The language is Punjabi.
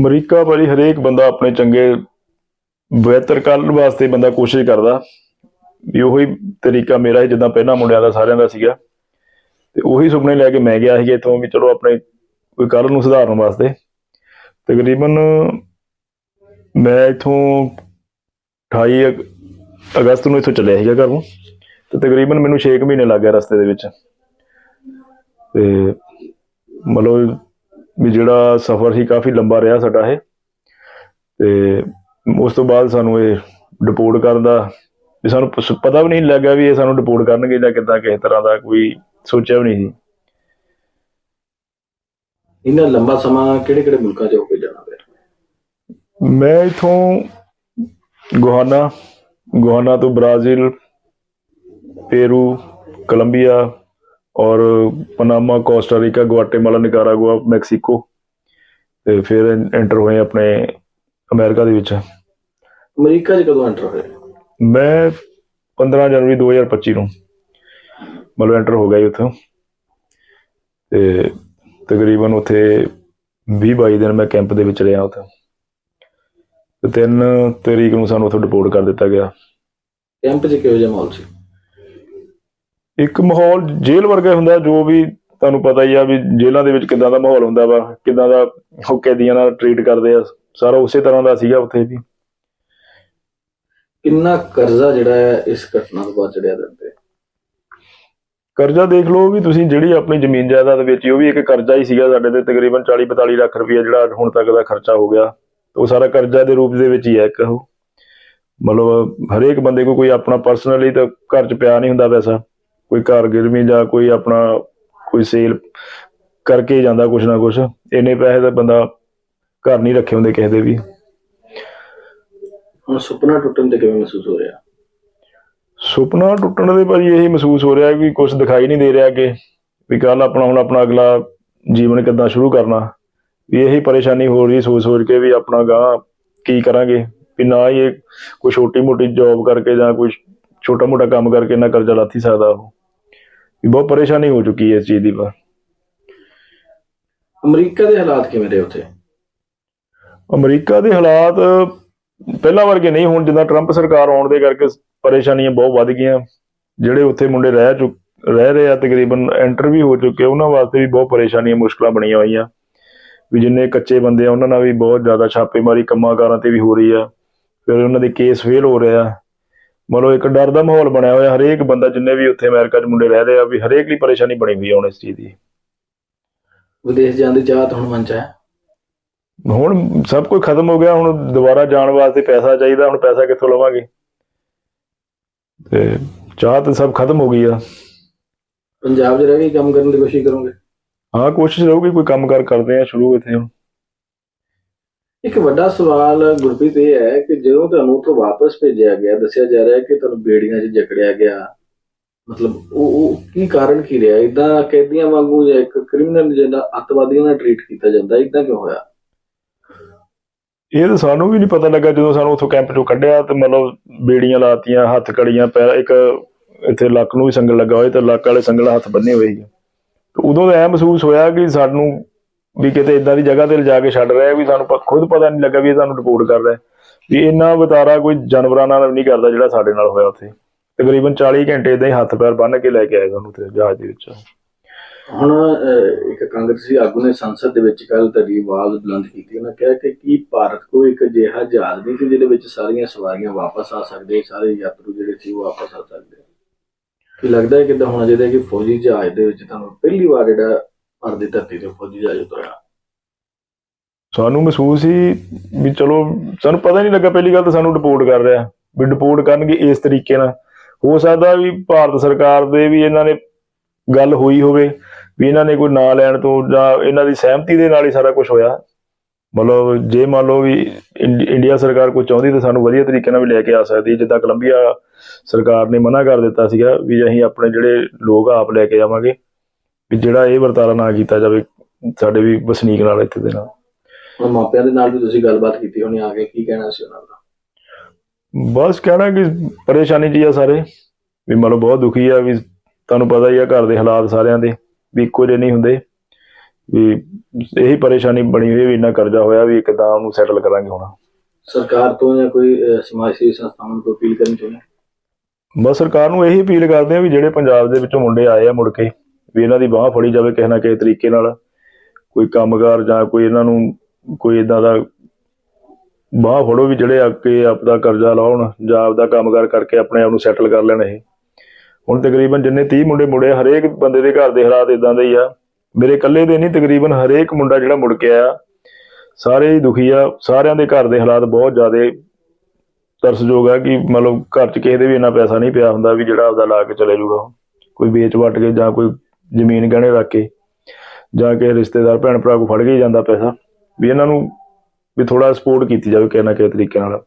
ਅਮਰੀਕਾ ਭਾਜੀ ਹਰੇਕ ਬੰਦਾ ਆਪਣੇ ਚੰਗੇ ਬਿਹਤਰ ਕੱਲ੍ਹ ਵਾਸਤੇ ਬੰਦਾ ਕੋਸ਼ਿਸ਼ ਕਰਦਾ। ਵੀ ਉਹੀ ਤਰੀਕਾ ਮੇਰਾ ਹੀ ਜਿੱਦਾਂ ਪਹਿਲਾਂ ਮੁੰਡਿਆਂ ਦਾ ਸਾਰਿਆਂ ਦਾ ਸੀਗਾ। ਤੇ ਉਹੀ ਸੁਪਨੇ ਲੈ ਕੇ ਮੈਂ ਗਿਆ ਸੀ ਇੱਥੋਂ ਵੀ ਚਲੋ ਆਪਣੇ ਕੋਈ ਕੱਲ੍ਹ ਨੂੰ ਸੁਧਾਰਨ ਵਾਸਤੇ। ਤਕਰੀਬਨ ਮੈਂ ਇੱਥੋਂ 28 ਅਗ- ਅਗਸਤ ਨੂੰ ਇੱਥੋਂ ਚੱਲਿਆ ਸੀਗਾ ਘਰੋਂ। ਤੇ ਤਕਰੀਬਨ ਮੈਨੂੰ 6 ਮਹੀਨੇ ਲੱਗ ਗਏ ਰਸਤੇ ਦੇ ਵਿੱਚ। ਤੇ ਮਤਲਬ ਵੀ ਜਿਹੜਾ ਸਫ਼ਰ ਸੀ ਕਾਫੀ ਲੰਬਾ ਰਿਹਾ ਸਾਡਾ ਇਹ। ਤੇ ਉਸ ਤੋਂ ਬਾਅਦ ਸਾਨੂੰ ਇਹ ਡਿਪੋਰਟ ਕਰਨ ਦਾ ਵੀ ਸਾਨੂੰ ਪਤਾ ਵੀ ਨਹੀਂ ਲੱਗਾ ਵੀ ਇਹ ਸਾਨੂੰ ਡਿਪੋਰਟ ਕਰਨਗੇ ਜਾਂ ਕਿੱਦਾਂ ਕਿਸੇ ਤਰ੍ਹਾਂ ਦਾ ਕੋਈ ਸੋਚਿਆ ਵੀ ਨਹੀਂ ਸੀ। ਇੰਨਾ ਲੰਬਾ ਸਮਾਂ ਕਿਹੜੇ ਕਿਹੜੇ ਮੁਲਕਾਂ 'ਚ ਹੋ ਕੇ ਜਾਣਾ ਪਿਆ? ਮੈਂ ਇਥੋਂ ਗੁਹਾਨਾ ਗੁਹਾਨਾ ਤੋਂ ਬ੍ਰਾਜ਼ੀਲ ਪੇਰੂ ਕੋਲੰਬੀਆ ਔਰ Panama Costa Rica Guatemala Nicaragua Mexico ਤੇ ਫਿਰ ਐਂਟਰ ਹੋਏ ਆਪਣੇ ਅਮਰੀਕਾ ਦੇ ਵਿੱਚ। ਅਮਰੀਕਾ 'ਚ ਕਦੋਂ ਐਂਟਰ ਹੋਏ? ਮੈਂ 15 ਜਨਵਰੀ 2025 ਨੂੰ ਮਤਲਬ ਐਂਟਰ ਹੋ ਗਿਆ ਜੀ ਉੱਥੋਂ। ਤੇ ਤਕਰੀਬਨ ਉੱਥੇ 20 22 ਦਿਨ ਮੈਂ ਕੈਂਪ ਦੇ ਵਿੱਚ ਰਿਹਾ ਉੱਥੇ। ਤੇ 3 ਤਰੀਕ ਨੂੰ ਸਾਨੂੰ ਉੱਥੋਂ ਡਿਪੋਰਟ ਕਰ ਦਿੱਤਾ ਗਿਆ। ਕੈਂਪ 'ਚ ਕਿਹੋ ਜਿਹਾ ਮਾਹੌਲ ਸੀ? ਇੱਕ ਮਾਹੌਲ ਜੇਲ੍ਹ ਵਰਗਾ ਹੁੰਦਾ ਜੋ ਵੀ ਤੁਹਾਨੂੰ ਪਤਾ ਹੀ ਆ ਵੀ ਜੇਲ੍ਹਾਂ ਦੇ ਵਿੱਚ ਕਿਦਾਂ ਦਾ ਮਾਹੌਲ ਹੁੰਦਾ ਵਾ ਕਿਦਾਂ ਦਾ ਉਹ ਕੈਦੀਆਂ ਨਾਲ ਟਰੀਟ ਕਰਦੇ ਆ ਸਾਰਾ ਉਸੇ ਤਰ੍ਹਾਂ ਦਾ ਸੀਗਾ ਉੱਥੇ ਵੀ। ਕਿੰਨਾ ਕਰਜ਼ਾ ਜਿਹੜਾ ਹੈ ਇਸ ਘਟਨਾ ਤੋਂ ਬਾਅਦ ਚੜਿਆ ਦਿੰਦੇ ਕਰਜ਼ਾ ਦੇਖ ਲਓ ਵੀ ਤੁਸੀਂ ਜਿਹੜੀ ਆਪਣੀ ਜ਼ਮੀਨ ਜਾਇਦਾਦ ਵੇਚੀ ਉਹ ਵੀ ਇੱਕ ਕਰਜ਼ਾ ਹੀ ਸੀਗਾ ਸਾਡੇ ਤੇ ਤਕਰੀਬਨ 40 42 ਲੱਖ ਰੁਪਏ ਜਿਹੜਾ ਹੁਣ ਤੱਕ ਦਾ ਖਰਚਾ ਹੋ ਗਿਆ। ਉਹ ਸਾਰਾ ਕਰਜ਼ਾ ਦੇ ਰੂਪ ਦੇ ਵਿੱਚ ਹੀ ਹੈ ਇੱਕ ਉਹ। ਮਤਲਬ ਹਰੇਕ ਬੰਦੇ ਕੋਲ ਕੋਈ ਆਪਣਾ ਪਰਸਨਲੀ ਤਾਂ ਘਰ 'ਚ ਪਿਆ ਨਹੀਂ ਹੁੰਦਾ ਪੈਸਾ। ਕੋਈ ਘਰ ਗਿਰਵੀ ਜਾਂ ਕੋਈ ਆਪਣਾ ਕੋਈ ਸੇਲ ਕਰਕੇ ਜਾਂਦਾ ਕੁਛ ਨਾ ਕੁਛ ਇੰਨੇ ਪੈਸੇ ਤਾਂ ਬੰਦਾ ਘਰ ਨਹੀਂ ਰੱਖੇ ਹੁੰਦੇ ਕਿਸੇ ਦੇ ਵੀ। ਹੁਣ ਸੁਪਨਾ ਟੁੱਟਣ ਤੇ ਕਿਵੇਂ ਮਹਿਸੂਸ ਹੋ ਰਿਹਾ? ਸੁਪਨਾ ਟੁੱਟਣ ਦੇ ਭਾਜੀ ਇਹੀ ਮਹਿਸੂਸ ਹੋ ਰਿਹਾ ਕਿ ਕੁਝ ਦਿਖਾਈ ਨਹੀਂ ਦੇ ਰਿਹਾ ਅੱਗੇ ਵੀ ਕੱਲ ਆਪਣਾ ਹੁਣ ਆਪਣਾ ਅਗਲਾ ਜੀਵਨ ਕਿੱਦਾਂ ਸ਼ੁਰੂ ਕਰਨਾ। ਵੀ ਇਹੀ ਪਰੇਸ਼ਾਨੀ ਹੋ ਰਹੀ ਸੋਚ ਸੋਚ ਕੇ ਵੀ ਆਪਣਾ ਗਾਂ ਕੀ ਕਰਾਂਗੇ ਵੀ ਨਾ ਇਹ ਕੋਈ ਛੋਟੀ ਮੋਟੀ ਜੌਬ ਕਰਕੇ ਜਾਂ ਕੋਈ ਛੋਟਾ ਮੋਟਾ ਕੰਮ ਕਰਕੇ ਨਾ ਕਰਜ਼ਾ ਲੱਥ ਸਕਦਾ ਉਹ। ਬਹੁਤ ਪਰੇਸ਼ਾਨੀ ਹੋ ਚੁੱਕੀ ਹੈ ਇਸ ਚੀਜ਼ ਦੀ ਬਾ ਅਮਰੀਕਾ ਦੇ ਹਾਲਾਤ ਕਿਵੇਂ ਰਹੇ ਉੱਥੇ? ਅਮਰੀਕਾ ਦੇ ਹਾਲਾਤ ਪਹਿਲਾਂ ਵਰਗੇ ਨਹੀਂ ਹੁਣ ਜਿੱਦਾਂ ਟਰੰਪ ਸਰਕਾਰ ਆਉਣ ਦੇ ਕਰਕੇ ਪਰੇਸ਼ਾਨੀਆਂ ਬਹੁਤ ਵੱਧ ਗਈਆਂ। ਜਿਹੜੇ ਉੱਥੇ ਮੁੰਡੇ ਰਹਿ ਚੁੱਕ ਰਹਿ ਰਹੇ ਆ ਤਕਰੀਬਨ ਐਂਟਰ ਵੀ ਹੋ ਚੁੱਕੇ ਉਹਨਾਂ ਵਾਸਤੇ ਵੀ ਬਹੁਤ ਪਰੇਸ਼ਾਨੀਆਂ ਮੁਸ਼ਕਲਾਂ ਬਣੀਆਂ ਹੋਈਆਂ। ਵੀ ਜਿੰਨੇ ਕੱਚੇ ਬੰਦੇ ਆ ਉਹਨਾਂ ਨਾਲ ਵੀ ਬਹੁਤ ਜ਼ਿਆਦਾ ਛਾਪੇਮਾਰੀ ਕੰਮਾਂਕਾਰਾਂ ਤੇ ਵੀ ਹੋ ਰਹੀ ਆ। ਫਿਰ ਉਹਨਾਂ ਦੇ ਕੇਸ ਫੇਲ ਹੋ ਰਹੇ ਆ। ਮਤਲਬ ਇੱਕ ਡਰ ਦਾ ਮਾਹੌਲ ਬਣਿਆ ਹੋਇਆ ਹਰੇਕ ਬੰਦਾ ਜਿੰਨੇ ਵੀ ਉੱਥੇ ਅਮਰੀਕਾ 'ਚ ਮੁੰਡੇ ਰਹਿ ਰਹੇ ਆ ਵੀ ਹਰੇਕ ਲਈ ਪਰੇਸ਼ਾਨੀ ਬਣੀ ਹੋਈ ਆ ਹੁਣ ਇਸ ਚੀਜ਼ ਦੀ। ਵਿਦੇਸ਼ ਜਾਣ ਦੀ ਚਾਹਤ ਹੁਣ ਮਨ 'ਚ ਹੈ? ਹੁਣ ਸਭ ਕੁਝ ਖਤਮ ਹੋ ਗਿਆ ਹੁਣ ਦੁਬਾਰਾ ਜਾਣ ਵਾਸਤੇ ਪੈਸਾ ਚਾਹੀਦਾ ਹੁਣ ਪੈਸਾ ਕਿੱਥੋਂ ਲਵਾਂਗੇ? ਤੇ ਚਾਹ ਤੇ ਸਭ ਖਤਮ ਹੋ ਗਈ ਆ। ਪੰਜਾਬ 'ਚ ਰਹਿ ਕੇ ਕੰਮ ਕਰਨ ਦੀ ਕੋਸ਼ਿਸ਼ ਕਰੋਗੇ? ਹਾਂ ਕੋਸ਼ਿਸ਼ ਰਹੂਗੀ ਕੋਈ ਕੰਮ ਕਾਰ ਕਰਦੇ ਆ ਸ਼ੁਰੂ ਇੱਥੇ ਹੁਣ। ਇੱਕ ਵੱਡਾ ਸਵਾਲ ਗੁਰਪ੍ਰੀਤ ਇਹ ਹੈ ਕਿ ਜਦੋਂ ਤੁਹਾਨੂੰ ਉੱਥੋਂ ਵਾਪਸ ਭੇਜਿਆ ਗਿਆ, ਦੱਸਿਆ ਜਾ ਰਿਹਾ ਹੈ ਕਿ ਤੁਹਾਨੂੰ ਬੇੜੀਆਂ 'ਚ ਜਕੜਿਆ ਗਿਆ, ਮਤਲਬ ਉਹ ਉਹ ਕੀ ਕਾਰਨ ਕੀ ਰਿਹਾ? ਇਦਾਂ ਕੈਦੀਆਂ ਵਾਂਗੂ ਜਾਂ ਇੱਕ ਕ੍ਰਿਮੀਨਲ ਜਿਹੜਾ ਅੱਤਵਾਦੀਆਂ ਨਾਲ ਟਰੀਟ ਕੀਤਾ ਜਾਂਦਾ ਇਦਾਂ ਕਿਉਂ ਹੋਇਆ? ਇਹ ਤਾਂ ਸਾਨੂੰ ਵੀ ਨਹੀਂ ਪਤਾ ਲੱਗਾ ਜਦੋਂ ਸਾਨੂੰ ਉੱਥੋਂ ਕੈਂਪ ਚੋਂ ਕੱਢਿਆ ਤੇ ਮਤਲਬ ਬੇੜੀਆਂ ਲਾਤੀਆਂ, ਹੱਥ ਕੜੀਆਂ, ਪੈਰ, ਇੱਕ ਇੱਥੇ ਲੱਕ ਨੂੰ ਵੀ ਸੰਗਲ ਲੱਗਾ ਹੋਇਆ ਤੇ ਲੱਕ ਵਾਲੇ ਸੰਗਲ ਹੱਥ ਬੰਨੇ ਹੋਏ ਸੀ। ਉਦੋਂ ਤਾਂ ਐ ਮਹਿਸੂਸ ਹੋਇਆ ਕਿ ਸਾਨੂੰ ਵੀ ਕਿਤੇ ਇਦਾਂ ਦੀ ਜਗ੍ਹਾ ਤੇ ਲਿਜਾ ਕੇ ਛੱਡ ਰਿਹਾ ਵੀ ਸਾਨੂੰ ਖੁਦ ਪਤਾ ਨਹੀਂ ਲੱਗਾ ਵੀ ਇਹ ਸਾਨੂੰ ਰਿਪੋਰਟ ਕਰ ਰਿਹਾ। ਵੀ ਇੰਨਾ ਵਤਾਰਾ ਕੋਈ ਜਾਨਵਰਾਂ ਨਾਲ ਨਹੀਂ ਕਰਦਾ ਜਿਹੜਾ ਸਾਡੇ ਨਾਲ ਹੋਇਆ ਉੱਥੇ। ਤਕਰੀਬਨ 40 ਘੰਟੇ ਇਦਾਂ ਹੀ ਹੱਥ ਪੈਰ ਬੰਨ ਕੇ ਲੈ ਕੇ ਆਏ ਸਾਨੂੰ ਤੇ ਜਹਾਜ਼ ਦੇ ਵਿੱਚ। ਹੁਣ ਇੱਕ ਕਾਂਗਰਸੀ ਆਗੂ ਨੇ ਸੰਸਦ ਦੇ ਵਿੱਚ ਕੱਲ ਤੁਹਾਡੀ ਆਵਾਜ਼ ਬੁਲੰਦ ਕੀਤੀ। ਉਹਨਾਂ ਕਿਹਾ ਕਿ ਕੀ ਭਾਰਤ ਕੋਲ ਇੱਕ ਅਜਿਹਾ ਜਹਾਜ਼ ਨਹੀਂ ਕਿ ਜਿਹਦੇ ਵਿੱਚ ਸਾਰੀਆਂ ਸਵਾਰੀਆਂ ਵਾਪਸ ਆ ਸਕਦੇ, ਸਾਰੇ ਯਾਤਰੂ ਜਿਹੜੇ ਸੀ ਉਹ ਵਾਪਸ ਆ ਸਕਦੇ? ਕੀ ਲੱਗਦਾ ਹੈ ਕਿਦਾਂ ਹੋਣਾ ਚਾਹੀਦਾ ਕਿ ਫੌਜੀ ਜਹਾਜ਼ ਦੇ ਵਿੱਚ ਤੁਹਾਨੂੰ ਪਹਿਲੀ ਵਾਰ ਜਿਹੜਾ ਭਾਰਤ ਦੀ ਧਰਤੀ ਤੇ ਫੌਜੀ ਜਹਾਜ਼ ਉਤਰਿਆ ਸਾਨੂੰ ਮਹਿਸੂਸ ਸੀ ਵੀ ਚਲੋ, ਸਾਨੂੰ ਪਤਾ ਨਹੀਂ ਲੱਗਾ ਪਹਿਲੀ ਗੱਲ ਤਾਂ ਸਾਨੂੰ ਰਿਪੋਰਟ ਕਰ ਰਿਹਾ। ਵੀ ਰਿਪੋਰਟ ਕਰਨਗੇ ਇਸ ਤਰੀਕੇ ਨਾਲ। ਹੋ ਸਕਦਾ ਵੀ ਭਾਰਤ ਸਰਕਾਰ ਦੇ ਵੀ ਇਹਨਾਂ ਨੇ ਗੱਲ ਹੋਈ ਹੋਵੇ, ਵੀ ਇਹਨਾਂ ਨੇ ਕੋਈ ਨਾਂ ਲੈਣ ਤੋਂ ਜਾਂ ਇਹਨਾਂ ਦੀ ਸਹਿਮਤੀ ਦੇ ਨਾਲ ਹੀ ਸਾਰਾ ਕੁਝ ਹੋਇਆ। ਮਤਲਬ ਜੇ ਮੰਨ ਲਓ ਵੀ ਇੰਡੀਆ ਸਰਕਾਰ ਕੋਈ ਚਾਹੁੰਦੀ ਤਾਂ ਸਾਨੂੰ ਵਧੀਆ ਤਰੀਕੇ ਨਾਲ ਵੀ ਲੈ ਕੇ ਆ ਸਕਦੀ ਜਿੱਦਾਂ ਕੋਲੰਬੀਆ ਸਰਕਾਰ ਨੇ ਮਨਾ ਕਰ ਦਿੱਤਾ ਸੀਗਾ ਵੀ ਅਸੀਂ ਆਪਣੇ ਜਿਹੜੇ ਲੋਕ ਆਪ ਲੈ ਕੇ ਜਾਵਾਂਗੇ। ਵੀ ਜਿਹੜਾ ਇਹ ਵਰਤਾਰਾ ਨਾ ਕੀਤਾ ਜਾਵੇ ਸਾਡੇ ਵੀ ਵਸਨੀਕ ਨਾਲ ਇੱਥੇ ਦੇ ਨਾਲ। ਹੁਣ ਮਾਪਿਆਂ ਦੇ ਨਾਲ ਵੀ ਤੁਸੀਂ ਗੱਲਬਾਤ ਕੀਤੀ ਹੋਣੀ ਆ ਕੇ ਕੀ ਕਹਿਣਾ ਸੀ ਉਹਨਾਂ ਦਾ? ਬਸ ਕਹਿਣਾ ਕਿ ਪਰੇਸ਼ਾਨੀ ਜੀ ਆ ਸਾਰੇ ਵੀ ਮਤਲਬ ਬਹੁਤ ਦੁਖੀ ਆ ਵੀ ਤੁਹਾਨੂੰ ਪਤਾ ਹੀ ਆ ਘਰ ਦੇ ਹਾਲਾਤ ਸਾਰਿਆਂ ਦੇ ਵੀ ਇੱਕੋ ਜਿਹੇ ਨਹੀਂ ਹੁੰਦੇ। ਵੀ ਇਹੀ ਪਰੇਸ਼ਾਨੀ ਬਣੀ ਹੋਈ ਵੀ ਇੰਨਾ ਕਰਜ਼ਾ ਹੋਇਆ ਵੀ ਕਿੱਦਾਂ ਉਹਨੂੰ ਸੈਟਲ ਕਰਾਂਗੇ ਹੁਣ। ਸਰਕਾਰ ਤੋਂ ਜਾਂ ਕੋਈ ਸਮਾਜ ਸੇਵੀ ਸੰਸਥਾਵਾਂ ਤੋਂ ਅਪੀਲ ਕਰਨੀ ਚਾਹੁੰਦੇ ਹੋ? ਬਸ ਸਰਕਾਰ ਨੂੰ ਇਹੀ ਅਪੀਲ ਕਰਦੇ ਆ ਵੀ ਜਿਹੜੇ ਪੰਜਾਬ ਦੇ ਵਿੱਚੋਂ ਮੁੰਡੇ ਆਏ ਆ ਮੁੜ ਕੇ ਵੀ ਇਹਨਾਂ ਦੀ ਬਾਹ ਫੜੀ ਜਾਵੇ ਕਿਸੇ ਨਾ ਕਿਸੇ ਤਰੀਕੇ ਨਾਲ, ਕੋਈ ਕੰਮਕਾਰ ਜਾਂ ਕੋਈ ਇਹਨਾਂ ਨੂੰ ਕੋਈ ਇਦਾਂ ਦਾ ਬਾਹ ਫੜੋ ਵੀ ਜਿਹੜੇ ਅੱਗੇ ਆਪਦਾ ਕਰਜ਼ਾ ਲਾਉਣ ਜਾਂ ਆਪਦਾ ਕੰਮਕਾਰ ਕਰਕੇ ਆਪਣੇ ਆਪ ਨੂੰ ਸੈਟਲ ਕਰ ਲੈਣ ਇਹ। ਹੁਣ ਤਕਰੀਬਨ ਜਿੰਨੇ 30 ਮੁੰਡੇ ਮੁੜੇ, ਹਰੇਕ ਬੰਦੇ ਦੇ ਘਰ ਦੇ ਹਾਲਾਤ ਇਦਾਂ ਦੇ ਹੀ ਆ। ਮੇਰੇ ਇਕੱਲੇ ਦੇ ਨਹੀਂ, ਤਕਰੀਬਨ ਹਰੇਕ ਮੁੰਡਾ ਜਿਹੜਾ ਮੁੜ ਕੇ ਆਇਆ, ਸਾਰੇ ਹੀ ਦੁਖੀ ਆ। ਸਾਰਿਆਂ ਦੇ ਘਰ ਦੇ ਹਾਲਾਤ ਬਹੁਤ ਜ਼ਿਆਦਾ ਤਰਸਯੋਗ ਆ ਕਿ ਮਤਲਬ ਘਰ 'ਚ ਕਿਸੇ ਦੇ ਵੀ ਇੰਨਾ ਪੈਸਾ ਨਹੀਂ ਪਿਆ ਹੁੰਦਾ ਵੀ ਜਿਹੜਾ ਆਪਦਾ ਲਾ ਕੇ ਚਲੇ ਜਾਊਗਾ। ਕੋਈ ਵੇਚ ਵਟ ਕੇ ਜਾਂ ਕੋਈ ਜ਼ਮੀਨ ਗਹਿਣੇ ਰੱਖ ਕੇ ਜਾਂ ਕਿਸੇ ਰਿਸ਼ਤੇਦਾਰ ਭੈਣ ਭਰਾ ਕੋ ਫੜ ਕੇ ਜਾਂਦਾ ਪੈਸਾ, ਵੀ ਇਹਨਾਂ ਨੂੰ ਵੀ ਥੋੜਾ ਸਪੋਰਟ ਕੀਤੀ ਜਾਵੇ ਕਿਸੇ ਨਾ ਕਿਸੇ ਤਰੀਕੇ ਨਾਲ।